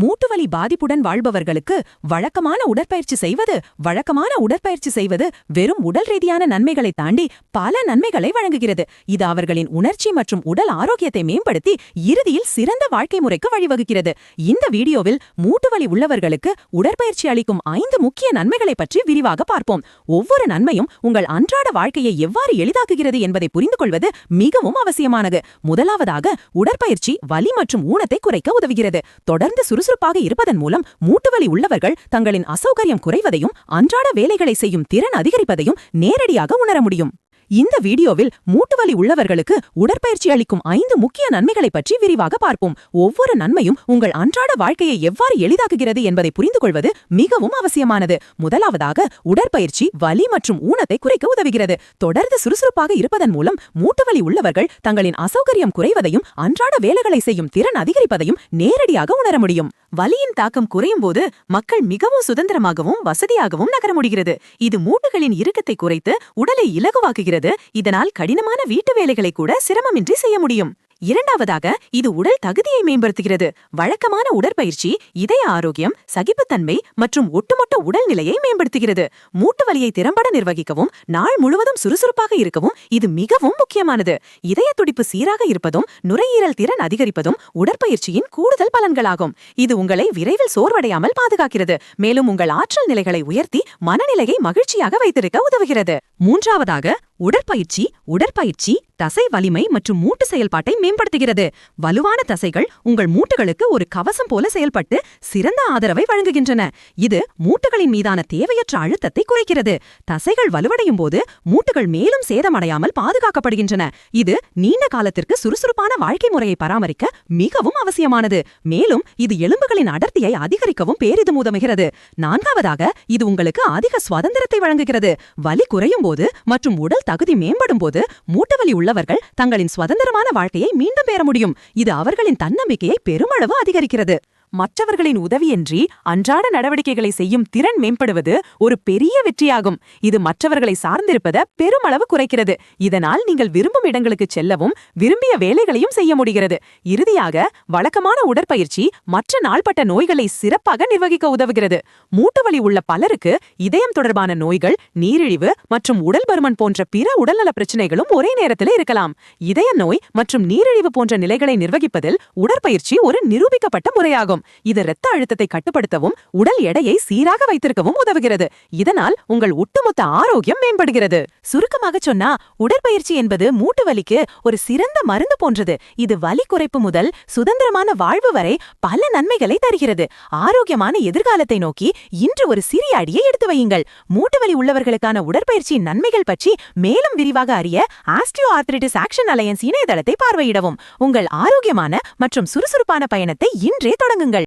மூட்டுவலி பாதிப்புடன் வாழ்பவர்களுக்கு வழக்கமான உடற்பயிற்சி செய்வது வழக்கமான உடற்பயிற்சி செய்வது வெறும் உடல் ரீதியான நன்மைகளை தாண்டி பல நன்மைகளை வழங்குகிறது. இது அவர்களின் உணர்ச்சி மற்றும் உடல் ஆரோக்கியத்தை மேம்படுத்தி இறுதியில் சிறந்த வாழ்க்கை முறைக்கு வழிவகுக்கிறது. இந்த வீடியோவில் மூட்டுவலி உள்ளவர்களுக்கு உடற்பயிற்சி அளிக்கும் ஐந்து முக்கிய நன்மைகளை பற்றி விரிவாக பார்ப்போம். ஒவ்வொரு நன்மையும் உங்கள் அன்றாட வாழ்க்கையை எவ்வாறு எளிதாக்குகிறது என்பதை புரிந்து கொள்வது மிகவும் அவசியமானது. முதலாவதாக உடற்பயிற்சி வலி மற்றும் ஊனத்தை குறைக்க உதவுகிறது. தொடர்ந்து சுறுசுறுப்பாக இருப்பதன் மூலம் மூட்டுவலி உள்ளவர்கள் தங்களின் அசௌகரியம் குறைவதையும் அன்றாட வேலைகளை செய்யும் திறன் அதிகரிப்பதையும் நேரடியாக உணர முடியும். இந்த வீடியோவில் மூட்டுவலி உள்ளவர்களுக்கு உடற்பயிற்சி அளிக்கும் ஐந்து முக்கிய நன்மைகளை பற்றி விரிவாக பார்ப்போம். ஒவ்வொரு நன்மையும் உங்கள் அன்றாட வாழ்க்கையை எவ்வாறு எளிதாக்குகிறது என்பதை புரிந்து கொள்வது மிகவும் அவசியமானது. முதலாவதாக உடற்பயிற்சி வலி மற்றும் ஊனத்தை குறைக்க உதவுகிறது. தொடர்ந்து சுறுசுறுப்பாக இருப்பதன் மூலம் மூட்டுவலி உள்ளவர்கள் தங்களின் அசௌகரியம் குறைவதையும் அன்றாட வேலைகளை செய்யும் திறன் அதிகரிப்பதையும் நேரடியாக உணர முடியும். வலியின் தாக்கம் குறையும் போது மக்கள் மிகவும் சுதந்திரமாகவும் வசதியாகவும் நகர முடிகிறது. இது மூட்டுகளின் இறுக்கத்தை குறைத்து உடலை இலகுவாக்குகிறது. இதனால் கடினமான வீட்டு வேலைகளை கூட சிரமமின்றி செய்ய முடியும். இரண்டாவதாக இது உடல் தகுதியை மேம்படுத்துகிறது. வழக்கமான உடற்பயிற்சி இதய ஆரோக்கியம் சகிப்புத்தன்மை மற்றும் ஒட்டுமொத்த உடல்நிலையை மேம்படுத்துகிறது. மூட்டு வலியை திறம்பட நிர்வகிக்கவும் நாள் முழுவதும் சுறுசுறுப்பாக இருக்கவும் இது மிகவும் முக்கியமானது. இதய துடிப்பு சீராக இருப்பதும் நுரையீரல் திறன் அதிகரிப்பதும் உடற்பயிற்சியின் கூடுதல் பலன்களாகும். இது உங்களை விரைவில் சோர்வடையாமல் பாதுகாக்கிறது. மேலும் உங்கள் ஆற்றல் நிலைகளை உயர்த்தி மனநிலையை மகிழ்ச்சியாக வைத்திருக்க உதவுகிறது. மூன்றாவதாக உடற்பயிற்சி உடற்பயிற்சி தசை வலிமை மற்றும் மூட்டு செயல்பாட்டை மேம்படுத்துகிறது. வலுவான தசைகள் உங்கள் மூட்டுகளுக்கு ஒரு கவசம் போல செயல்பட்டு சிறந்த ஆதரவை வழங்குகின்றன. இது மூட்டுகளின் மீதான தேவையற்ற அழுத்தத்தை குறைக்கிறது. தசைகள் வலுவடையும் போது மூட்டுகள் மேலும் சேதமடையாமல் பாதுகாக்கப்படுகின்றன. இது நீண்ட காலத்திற்கு சுறுசுறுப்பான வாழ்க்கை முறையை பராமரிக்க மிகவும் அவசியமானது. மேலும் இது எலும்புகளின் அடர்த்தியை அதிகரிக்கவும் பேரிதும் உதவுகிறது நான்காவதாக இது உங்களுக்கு அதிக சுதந்திரத்தை வழங்குகிறது. வலி குறையும் போது மற்றும் உடல் தகுதி மேம்படும் போது மூட்டவலி உள்ளவர்கள் தங்களின் சுதந்திரமான வாழ்க்கையை மீண்டும் பெற முடியும். இது அவர்களின் தன்னம்பிக்கையை பெருமளவு அதிகரிக்கிறது. மற்றவர்களின் உதவியின்றி அன்றாட நடவடிக்கைகளை செய்யும் திறன் மேம்படுவது ஒரு பெரிய வெற்றியாகும். இது மற்றவர்களை சார்ந்திருப்பத பெருமளவு குறைக்கிறது. இதனால் நீங்கள் விரும்பும் இடங்களுக்கு செல்லவும் விரும்பிய வேலைகளையும் செய்ய முடிகிறது. இறுதியாக வழக்கமான உடற்பயிற்சி மற்ற நாள்பட்ட நோய்களை சிறப்பாக நிர்வகிக்க உதவுகிறது. மூட்டுவலி உள்ள பலருக்கு இதயம் தொடர்பான நோய்கள் நீரிழிவு மற்றும் உடல் பருமன் போன்ற பிற உடல்நல பிரச்சனைகளும் ஒரே நேரத்தில் இருக்கலாம். இதய நோய் மற்றும் நீரிழிவு போன்ற நிலைகளை நிர்வகிப்பதில் உடற்பயிற்சி ஒரு நிரூபிக்கப்பட்ட முறையாகும். இது இரத்த அழுத்தத்தை கட்டுப்படுத்தவும் உடல் எடையை சீராக வைத்திருக்கவும் உதவுகிறது. இதனால் உங்கள் ஒட்டுமொத்த ஆரோக்கியம் மேம்படுகிறது. சுருக்கமாக சொன்னா உடற்பயிற்சி என்பது மூட்டு வலிக்கு ஒரு சிறந்த மருந்து போன்றது. இது வலி குறைப்பு முதல் சுதந்திரமான வாழ்வு வரை பல நன்மைகளை தருகிறது. ஆரோக்கியமான எதிர்காலத்தை நோக்கி இன்று ஒரு சிறிய அடியை எடுத்து வையுங்கள். மூட்டு வலி உள்ளவர்களுக்கான உடற்பயிற்சியின் நன்மைகள் பற்றி மேலும் விரிவாக அறிய ஆஸ்டியோ ஆர்த்ரிட்டிஸ் ஆக்ஷன் அலையன்ஸ் இணையதளத்தை பார்வையிடவும். உங்கள் ஆரோக்கியமான மற்றும் சுறுசுறுப்பான பயணத்தை இன்றே தொடங்குங்கள்.